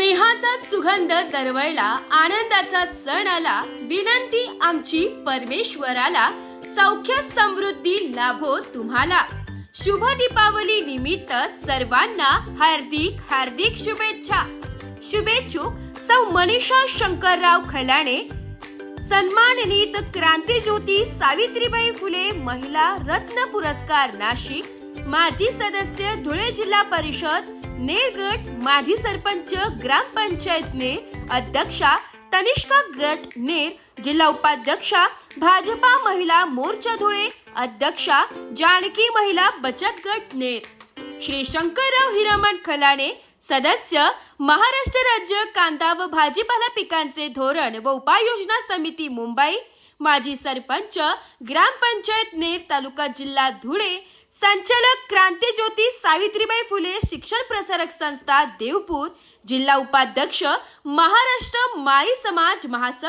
स्नेहाचा सुगंध दरवळला आनंदाचा सण आला विनंती आमची परमेश्वराला सौख्य समृद्धी लाभो तुम्हाला. शुभ दीपावली निमित्त सर्वांना हार्दिक हार्दिक शुभेच्छा. शुभेच्छुक सौ मनीषा शंकरराव खलाणे सन्माननीत क्रांतीज्योती सावित्रीबाई फुले महिला रत्न पुरस्कार नाशिक माजी सदस्य धुळे जिल्हा परिषद नेरगट माजी सरपंच ग्रामपंचायत नेर अध्यक्षा तनिष्का गट नेर जिल्हा उपाध्यक्षा भाजपा महिला मोर्चा धुळे अध्यक्षा जानकी महिला बचत गट नेर. श्री शंकरराव हिरामन खलाणे सदस्य महाराष्ट्र राज्य कांदा व भाजीपाला पिकांचे धोरण व उपाययोजना समिती मुंबई. माजी सरपंच ग्रामपंचायत नेर तालुका जिल्हा धुळे संचालक क्रांतीज्योती सावित्रीबाई फुले शिक्षण प्रसारक संस्था देवपूर जिल्हा उपाध्यक्ष महाराष्ट्र माळी समाज महासंघ